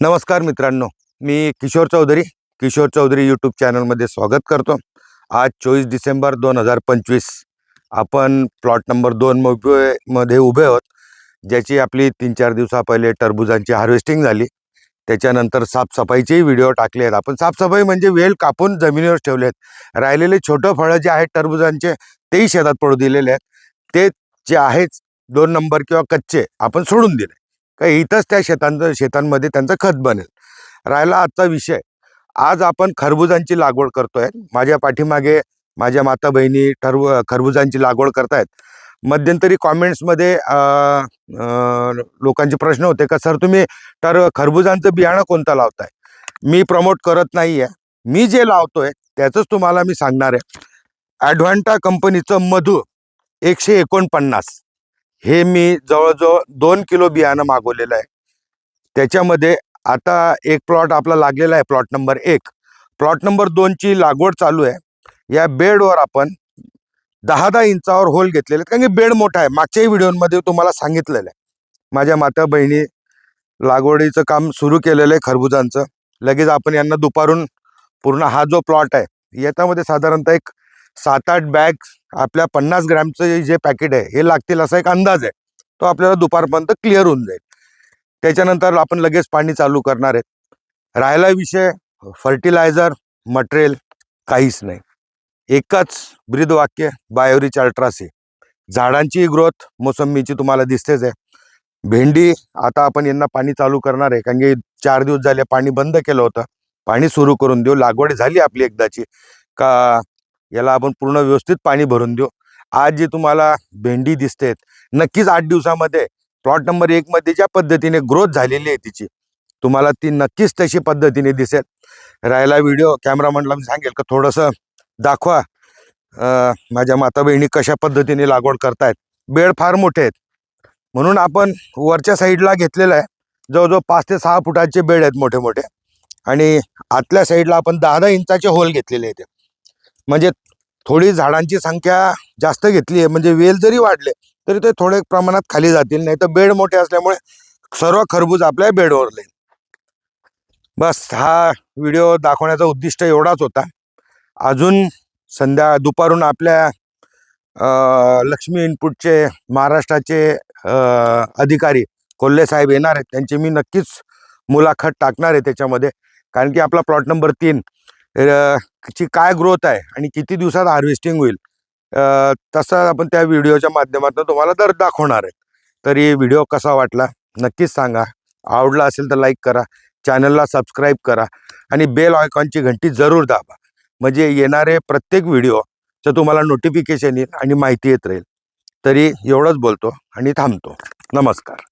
नमस्कार मित्रांनो मी किशोर चौधरी. किशोर चौधरी यूट्यूब चॅनलमध्ये स्वागत करतो. आज चोवीस डिसेंबर दोन हजार पंचवीस. आपण प्लॉट नंबर दोन मध्ये उभे आहोत. ज्याची आपली तीन चार दिवसा पहिले टरबुजांची हार्वेस्टिंग झाली. त्याच्यानंतर साफसफाईचेही व्हिडिओ टाकले आहेत. आपण साफसफाई म्हणजे वेल कापून जमिनीवर ठेवले आहेत. राहिलेले छोटं फळं जे आहेत टरबुजांचे तेही शेतात पडू दिलेले आहेत. ते जे आहेच दोन नंबर किंवा कच्चे आपण सोडून दिले. का इथंच त्या शेतांचं शेतांमध्ये त्यांचं खत बनेल. राहिला आजचा विषय. आज आपण खरबुजांची लागवड करतोय. माझ्या पाठीमागे माझ्या माता बहिणी ठरव खरबुजांची लागवड करतायत. मध्यंतरी कॉमेंट्समध्ये लोकांचे प्रश्न होते का सर तुम्ही तर खरबुजांचं बियाणं कोणतं लावताय? मी प्रमोट करत नाही आहे मी जे लावतोय त्याचंच तुम्हाला मी सांगणार आहे. ॲडव्हान्टा कंपनीचं मधू एकशे एकोणपन्नास. हे मी जवळजवळ दोन किलो बियाणं मागवलेलं आहे. त्याच्यामध्ये आता एक प्लॉट आपला लागलेला आहे प्लॉट नंबर एक. प्लॉट नंबर दोनची लागवड चालू आहे. या बेडवर आपण दहा दहा इंचावर होल घेतलेले आहेत. कारण की बेड मोठा आहे. मागच्याही व्हिडिओमध्ये तुम्हाला सांगितलेलं आहे. माझ्या माता बहिणी लागवडीचं काम सुरू केलेलं आहे खरबुजांचं. लगेच आपण यांना दुपारून पूर्ण हा जो प्लॉट आहे याच्यामध्ये साधारणतः एक सात आठ बॅग आपल्या पन्नास ग्रॅमचं जे पॅकेट आहे हे लागतील असा एक अंदाज आहे. तो आपल्याला दुपारपर्यंत क्लिअर होऊन जाईल. त्याच्यानंतर आपण लगेच पाणी चालू करणार आहेत. राहिला विषय फर्टिलायझर मटेरियल काहीच नाही. एकच ब्रीदवाक्य बायोरिच अल्ट्रासी झाडांची ग्रोथ मोसंबीची तुम्हाला दिसतेच आहे. भेंडी आता आपण यांना पाणी चालू करणार आहे. कारण की चार दिवस झाले पाणी बंद केलं होतं. पाणी सुरू करून देऊ लागवड झाली आपली एकदाची. का याला आपण पूर्ण व्यवस्थित पाणी भरून देऊ. आज जी तुम्हाला भेंडी दिसते नक्कीच आठ दिवसामध्ये प्लॉट नंबर एकमध्ये ज्या पद्धतीने ग्रोथ झालेली आहे तिची तुम्हाला ती नक्कीच तशी पद्धतीने दिसेल. राहिला व्हिडिओ कॅमेरामनला मी सांगेल का थोडंसं दाखवा माझ्या माता बहिणी कशा पद्धतीने लागवड करतायत. बेड फार मोठे आहेत. म्हणून आपण वरच्या साईडला घेतलेलं आहे. जवळजवळ पाच ते सहा फुटाचे बेड आहेत मोठे मोठे आणि आतल्या साईडला आपण दहा दहा इंचाचे होल घेतलेले आहेत. म्हणजे थोडी झाडांची संख्या जास्त घेतली आहे म्हणजे वेल जरी वाढले तरी ते थोडे प्रमाणात खाली जातील नाही तर बेड मोठे असल्यामुळे सर्व खरबूज आपल्या बेडवर येईल बस हा व्हिडिओ दाखवण्याचा उद्दिष्ट एवढाच होता. अजून संध्या दुपारून आपल्या लक्ष्मी इनपुटचे महाराष्ट्राचे अधिकारी कोल्हे साहेब येणार आहेत त्यांची मी नक्कीच मुलाखत टाकणार आहे त्याच्यामध्ये कारण की आपला प्लॉट नंबर तीन ची काय ग्रोथ आहे आणि किती दिवसात हार्वेस्टिंग होईल तसं आपण त्या व्हिडिओच्या माध्यमातून तुम्हाला दर दाखवणार आहे. तरी व्हिडिओ कसा वाटला नक्कीच सांगा. आवडला असेल तर लाईक करा चॅनलला सबस्क्राईब करा आणि बेल आयकॉनची घंटी जरूर दाबा. म्हणजे येणारे प्रत्येक व्हिडिओचं तुम्हाला नोटिफिकेशन येईल आणि माहिती येत राहील. तरी एवढंच बोलतो आणि थांबतो. नमस्कार.